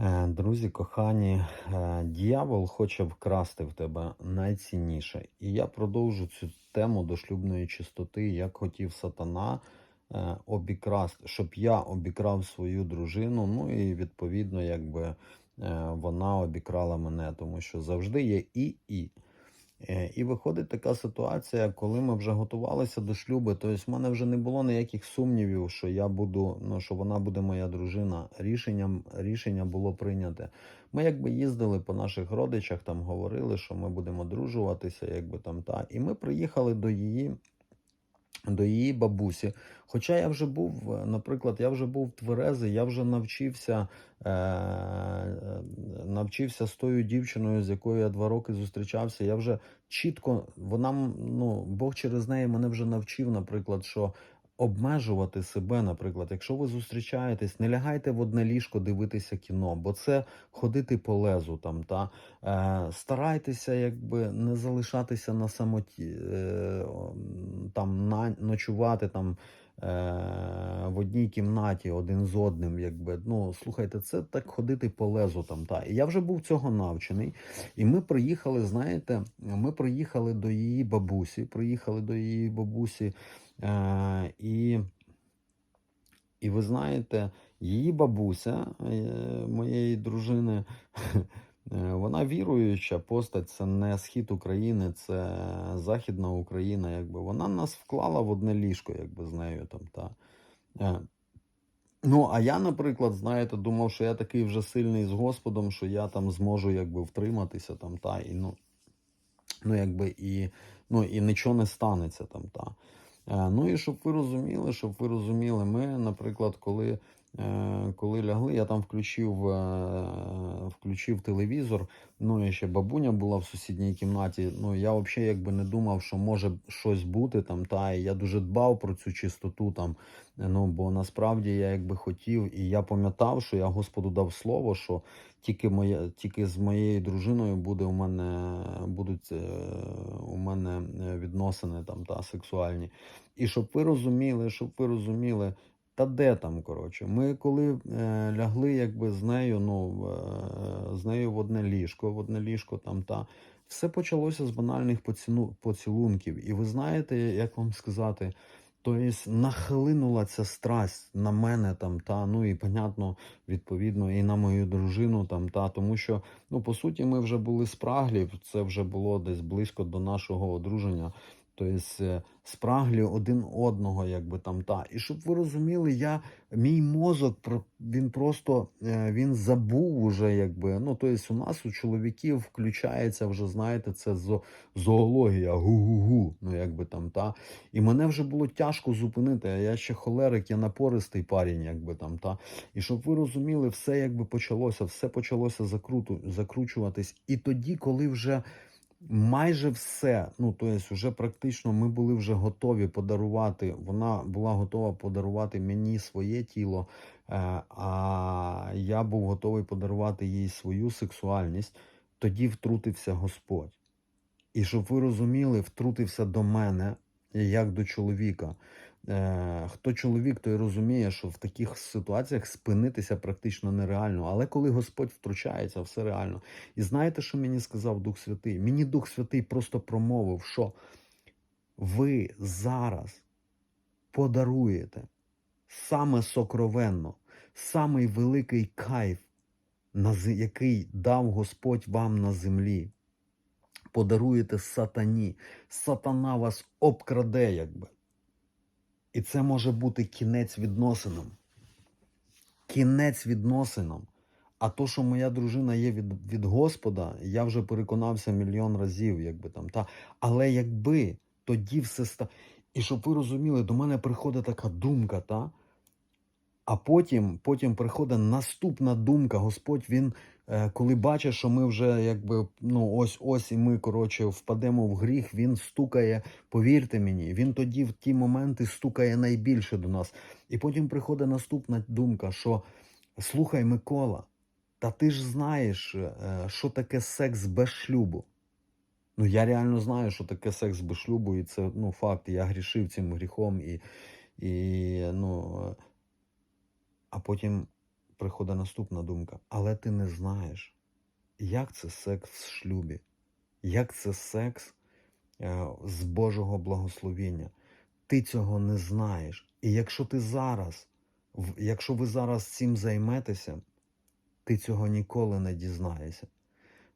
Е, Друзі, кохані, діявол дьявол хоче вкрасти в тебе найцінніше. І я продовжу цю тему до шлюбної чистоти, як хотів сатана е, обікрасти, щоб я обікрав свою дружину. Ну і відповідно, якби е, вона обікрала мене, тому що завжди є і і. Е, І виходить така ситуація, коли ми вже готувалися до шлюбу, тобто в мене вже не було ніяких сумнівів, що я буду, ну що вона буде моя дружина. Рішенням рішення було прийняте. Ми якби їздили по наших родичах, там говорили, що ми будемо дружуватися, якби там та. І ми приїхали до її. До її бабусі. Хоча я вже був, наприклад, я вже був тверезий, я вже навчився, е, навчився з тою дівчиною, з якою я два роки зустрічався. Я вже чітко, вона, ну, Бог через неї мене вже навчив, наприклад, що обмежувати себе, наприклад, якщо ви зустрічаєтесь, не лягайте в одне ліжко дивитися кіно, бо це ходити по лезу там. Та е, старайтеся, якби не залишатися на самоті, е, там на ночувати там. е, В одній кімнаті один з одним, якби ну слухайте, це так ходити по лезу там. Та і я вже був цього навчений. І ми приїхали, знаєте, ми приїхали до її бабусі, приїхали до її бабусі, і, і ви знаєте, її бабуся, е, моєї дружини, е, вона віруюча постать, це не схід України, це Західна Україна. Якби вона нас вклала в одне ліжко, якби з нею там. Та. Е, Ну, а я, наприклад, знаєте, думав, що я такий вже сильний з Господом, що я там зможу якби втриматися там, та, і ну, ну, якби, і, ну, і нічого не станеться там, та. Е, ну і щоб ви розуміли, щоб ви розуміли, ми, наприклад, коли, коли лягли, я там включив, е, включив телевізор, ну і ще бабуня була в сусідній кімнаті. Ну, я взагалі якби не думав, що може щось бути там, та, і я дуже дбав про цю чистоту там. Ну, бо насправді я якби хотів, і я пам'ятав, що я Господу дав слово, що тільки моя, тільки з моєю дружиною буде у мене будуть е, у мене е, відносини там та сексуальні. І щоб ви розуміли, щоб ви розуміли, та де там, коротше, ми коли е, лягли якби з нею, ну е, з нею в одне ліжко, в одне ліжко там та. Все почалося з банальних поціну, поцілунків. І ви знаєте, як вам сказати, Тобто нахлинула ця страсть на мене там, та ну і понятно, відповідно, і на мою дружину там, та тому що ну по суті ми вже були спраглі, це вже було десь близько до нашого одруження. Тобто спраглі один одного, якби там та. І щоб ви розуміли, я мій мозок він просто е, він забув уже, якби. Ну тобто, у нас у чоловіків включається вже, знаєте, це зо, зоологія, гу-гу-гу. Ну якби там та. І мене вже було тяжко зупинити. А я ще холерик, я напористий парень, якби там та. І щоб ви розуміли, все якби почалося, все почалося закруту, закручуватись. І тоді, коли вже майже все, ну то есть, вже практично ми були вже готові подарувати. Вона була готова подарувати мені своє тіло, е, а я був готовий подарувати їй свою сексуальність. Тоді втрутився Господь. І щоб ви розуміли, втрутився до мене як до чоловіка. Е, хто чоловік, той розуміє, що в таких ситуаціях спинитися практично нереально. Але коли Господь втручається, все реально. І знаєте, що мені сказав Дух Святий? Мені Дух Святий просто промовив, що ви зараз подаруєте саме сокровенно, самий великий кайф, який дав Господь вам на землі. Подаруєте сатані. Сатана вас обкраде, якби. І це може бути кінець відносинам. Кінець відносинам. А то, що моя дружина є від, від Господа, я вже переконався мільйон разів, якби там. Та. Але якби тоді все ста. І щоб ви розуміли, до мене приходить така думка, та? а потім, потім приходить наступна думка. Господь, він, коли бачить, що ми вже якби ну ось ось і ми коротше впадемо в гріх, він стукає, повірте мені, він тоді в ті моменти стукає найбільше до нас. І потім приходить наступна думка, що слухай, Микола, та ти ж знаєш, е, що таке секс без шлюбу. Ну, я реально знаю, що таке секс без шлюбу, і це ну, факт. Я грішив цим гріхом, і, і ну, е, а потім приходить наступна думка. Але ти не знаєш, як це секс в шлюбі, як це секс е, з Божого благословіння. Ти цього не знаєш. І якщо ти зараз, якщо ви зараз цим займетеся, ти цього ніколи не дізнаєшся.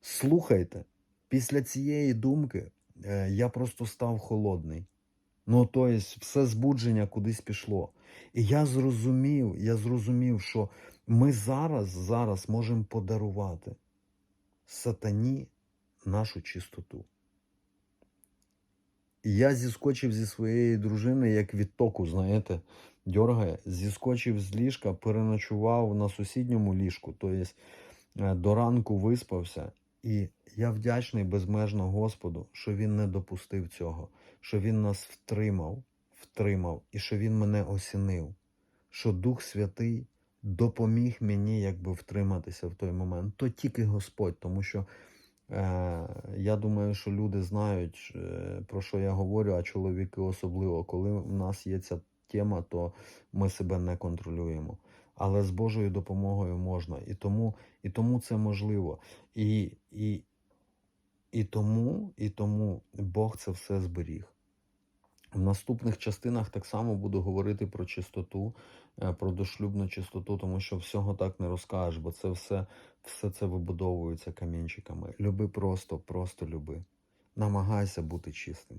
Слухайте, після цієї думки е, я просто став холодний. Ну, тобто, все збудження кудись пішло. І я зрозумів, я зрозумів, що ми зараз, зараз можемо подарувати сатані нашу чистоту. І я зіскочив зі своєї дружини, як від току, знаєте, дьоргає, зіскочив з ліжка, переночував на сусідньому ліжку, тобто до ранку виспався. І я вдячний безмежно Господу, що Він не допустив цього, що Він нас втримав, втримав, і що Він мене осінив, що Дух Святий допоміг мені якби втриматися в той момент. То тільки Господь, тому що е, я думаю, що люди знають, е, про що я говорю, а чоловіки особливо. Коли в нас є ця тема, то ми себе не контролюємо. Але з Божою допомогою можна. І тому, і тому це можливо. І, і, і, тому, і тому Бог це все зберіг. В наступних частинах так само буду говорити про чистоту, е, про дошлюбну чистоту, тому що всього так не розкажеш, бо це все, все це вибудовується камінчиками. Люби просто, просто люби. Намагайся бути чистим.